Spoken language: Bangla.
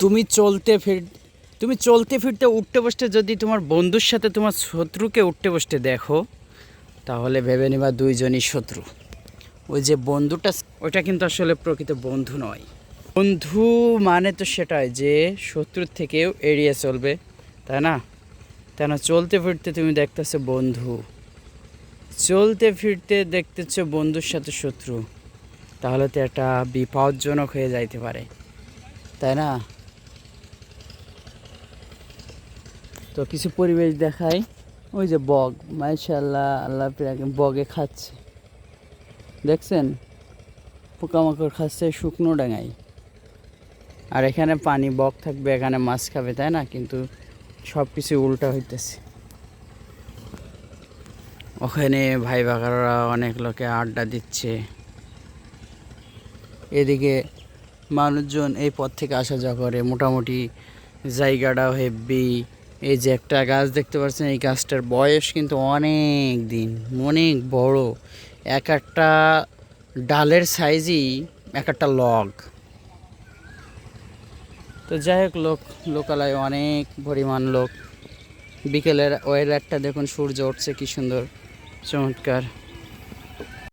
তুমি চলতে ফির, তুমি চলতে ফিরতে উঠতে বসতে যদি তোমার বন্ধুর সাথে তোমার শত্রুকে উঠতে বসতে দেখো, তাহলে ভেবে নিবা দুইজনই শত্রু। ওই যে বন্ধুটা ওইটা কিন্তু আসলে প্রকৃত বন্ধু নয়। বন্ধু মানে তো সেটাই যে শত্রুর থেকেও এড়িয়ে চলবে, তাই না? তাই না চলতে ফিরতে তুমি দেখতেছো বন্ধু। চলতে ফিরতে দেখতেছো বন্ধুর সাথে শত্রু, তাহলে তো এটা বিপজ্জনক হয়ে যাইতে পারে। তাই না? তো কিছু পরিবেশ দেখাই। ওই যে বগ মাশাল্লাহ আল্লাহ বগে খাচ্ছে। দেখছেন? পোকামাকড় খাচ্ছে শুকনো ডাঙায়। আর এখানে পানি বক থাকবে, এখানে মাছ খাবে, তাই না? কিন্তু সব কিছু উল্টা হইতেছে। ওখানে ভাই বাগাররা অনেক লোকে আড্ডা দিচ্ছে। এদিকে মানুষজন এই পথ থেকে আসা যাওয়া করে। মোটামুটি জায়গাটাও হেভি এই যে একটা গাছ দেখতে পাচ্ছেন, এই গাছটার বয়স কিন্তু অনেক দিন, অনেক বড়। এক একটা ডালের সাইজই এক একটা লগ। তো যাই হোক, লোক, লোকালয় অনেক পরিমাণ লোক। বিকেলের ওয়েদারটা দেখুন, সূর্য উঠছে, কি সুন্দর, চমৎকার।